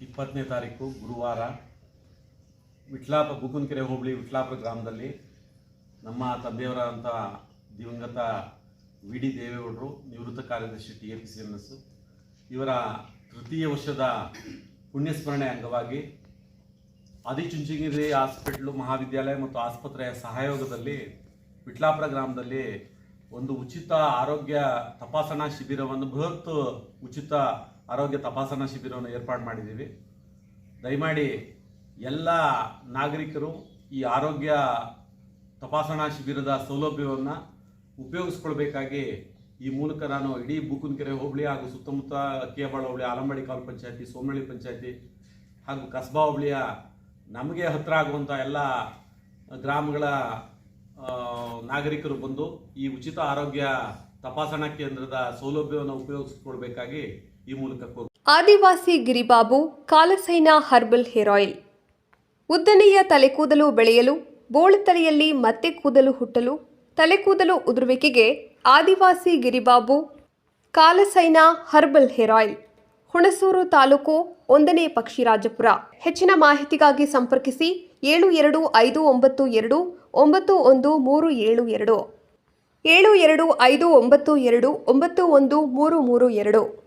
ಇಪ್ಪತ್ತನೇ ತಾರೀಕು ಗುರುವಾರ ವಿಟ್ಲಾಪ ಬುಗುನ್ಕೆರೆ ಹೋಬಳಿ ವಿಟ್ಲಾಪುರ ಗ್ರಾಮದಲ್ಲಿ ನಮ್ಮ ತಂದೆಯವರಾದಂಥ ದಿವಂಗತ ವಿ ಡಿ ದೇವೇಗೌಡರು ನಿವೃತ್ತ ಕಾರ್ಯದರ್ಶಿ T A P C M S ಇವರ ತೃತೀಯ ವರ್ಷದ ಪುಣ್ಯಸ್ಮರಣೆ ಅಂಗವಾಗಿ ಆದಿಚುಂಚನಗಿರಿ ಹಾಸ್ಪಿಟ್ಲು, ಮಹಾವಿದ್ಯಾಲಯ ಮತ್ತು ಆಸ್ಪತ್ರೆಯ ಸಹಯೋಗದಲ್ಲಿ ವಿಟ್ಲಾಪುರ ಗ್ರಾಮದಲ್ಲಿ ಒಂದು ಉಚಿತ ಆರೋಗ್ಯ ತಪಾಸಣಾ ಶಿಬಿರವನ್ನು ಬೃಹತ್ ಉಚಿತ ಆರೋಗ್ಯ ತಪಾಸಣಾ ಶಿಬಿರವನ್ನು ಏರ್ಪಾಡು ಮಾಡಿದ್ದೀವಿ. ದಯಮಾಡಿ ಎಲ್ಲ ನಾಗರಿಕರು ಈ ಆರೋಗ್ಯ ತಪಾಸಣಾ ಶಿಬಿರದ ಸೌಲಭ್ಯವನ್ನು ಉಪಯೋಗಿಸ್ಕೊಳ್ಬೇಕಾಗಿ ಈ ಮೂಲಕ ನಾನು ಇಡೀ ಬುಕ್ಕನಕೆರೆ ಹೋಬಳಿ ಹಾಗೂ ಸುತ್ತಮುತ್ತ ಅಕ್ಕಿಯಬಾಳ ಹೋಬಳಿ, ಆಲಂಬಡಿ ಕಾಲು ಪಂಚಾಯತಿ ಸೋಮನಹಳ್ಳಿ ಪಂಚಾಯತಿ ಹಾಗೂ ಕಸ್ಬಾ ಹೋಬಳಿಯ ನಮಗೆ ಹತ್ತಿರ ಆಗುವಂಥ ಎಲ್ಲ ಗ್ರಾಮಗಳ ನಾಗರಿಕರು ಬಂದು ಈ ಉಚಿತ ಆರೋಗ್ಯ ತಪಾಸಣಾ ಕೇಂದ್ರದ ಸೌಲಭ್ಯವನ್ನು ಉಪಯೋಗಿಸಿಕೊಳ್ಬೇಕಾಗಿ ಈ ಮೂಲಕ ಕೋರು ಆದಿವಾಸಿ ಗಿರಿಬಾಬು, ಕಾಲಸೈನ ಹರ್ಬಲ್ ಹೇರ್ ಆಯಿಲ್. ಉದ್ದನೆಯ ತಲೆಕೂದಲು ಬೆಳೆಯಲು, ಬೋಳು ತಲೆಯಲ್ಲಿ ಮತ್ತೆ ಕೂದಲು ಹುಟ್ಟಲು, ತಲೆಕೂದಲು ಉದುರುವಿಕೆಗೆ ಆದಿವಾಸಿ ಗಿರಿಬಾಬು, ಕಾಲಸೈನ ಹರ್ಬಲ್ ಹೇರ್ ಆಯಿಲ್. ಹುಣಸೂರು ತಾಲೂಕು ಒಂದನೇ ಪಕ್ಷಿರಾಜಪುರ. ಹೆಚ್ಚಿನ ಮಾಹಿತಿಗಾಗಿ ಸಂಪರ್ಕಿಸಿ ಏಳು ಎರಡು ಐದು ಒಂಬತ್ತು ಎರಡು, ಒಂಬತ್ತು ಒಂದು ಮೂರು ಏಳು ಎರಡು. ಏಳು ಎರಡು ಐದು ಒಂಬತ್ತು ಎರಡು ಒಂಬತ್ತು ಒಂದು ಮೂರು ಮೂರು ಎರಡು.